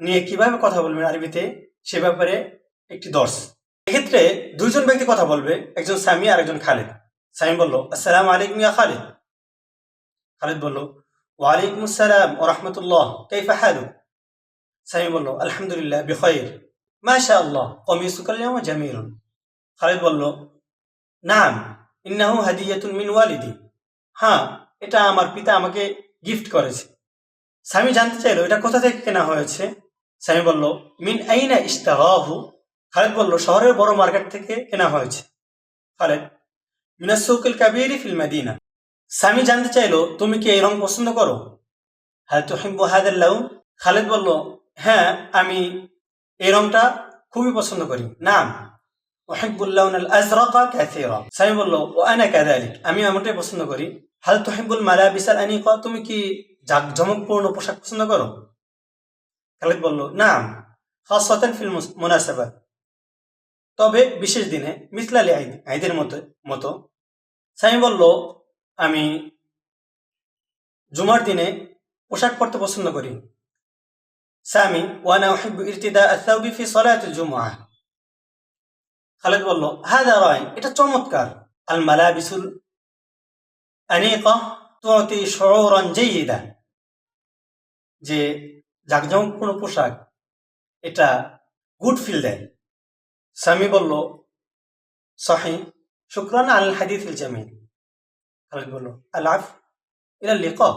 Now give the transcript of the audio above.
নিয়ে কীভাবে কথা বলবেন আরবিতে, সে ব্যাপারে একটি দর্শ। এক্ষেত্রে দুইজন ব্যক্তি কথা বলবে, একজন সামি আর একজন খালেদ। সামি বলল, আসসালামু আলাইকুম ইয়া খালেদ। খালেদ বলল, ওয়ালাইকুম আসসালাম ও রহমতুল্লাহ, কাইফা হালু? সামি বলল, আলহামদুলিল্লাহ বিখৈর মাশা আল্লাহ কমিসুকাল ইয়াউমা জামিলুন। খালেদ বলল, নাম, ইন্নাহু হাদিয়াতুন মিন ওয়ালিদি। হ্যাঁ এটা আমার পিতা আমাকে গিফট করেছে। স্বামী জানতে চাইলো, এটা কোথা থেকে কেনা হয়েছে? স্বামী বলল, মিন আইনা ইস্তাগাহু খালেদ বলল, শহরের বড় মার্কেট থেকে কেনা হয়েছে। খালেদ মিনাসুকুল কাবিরি ফিল মাদিনা। স্বামী জানতে চাইলো, তুমি কি এই রং পছন্দ করো? হ্যাঁ তো হিব্বু হাদের লাউন? খালেদ বলল হ্যাঁ আমি এই রংটা খুবই পছন্দ করি। নাম? ওহিবুল্লাহ আল আজরাকা কাসীরা। স্বামী বলল আনা কাযালিক আমি এমনটাই পছন্দ করি। হাল তুহিব্বুল মালাবিস আল আনিকা? তুমি কি জাঁকজমকপূর্ণ পোশাক পছন্দ করো? খালিদ বলল, নাম খাসাতান ফিল মুস- তবে বিশেষ দিনে মিসলালি আইদ আইদের মতো মতো। স্বামী বলল, আমি জুমার দিনে পোশাক পরতে পছন্দ করি। স্বামী ওয়ানা উহিব্বু ইরতিদা আস-সাওবি ফি সালাতিল জুমআহ খালেদ বলল হাদা রায়, এটা চমৎকার। আল মালাবিসুল আনিকা তুতি শুউরান জাইয়িদা যে জাকজমকপূর্ণ পোশাক, এটা গুড ফিল দেয়। স্বামী বলল, সাহি, শুক্রান আল হাদিফিল জামিল। খালিদ বলল, আল আফ ইলা লিকা।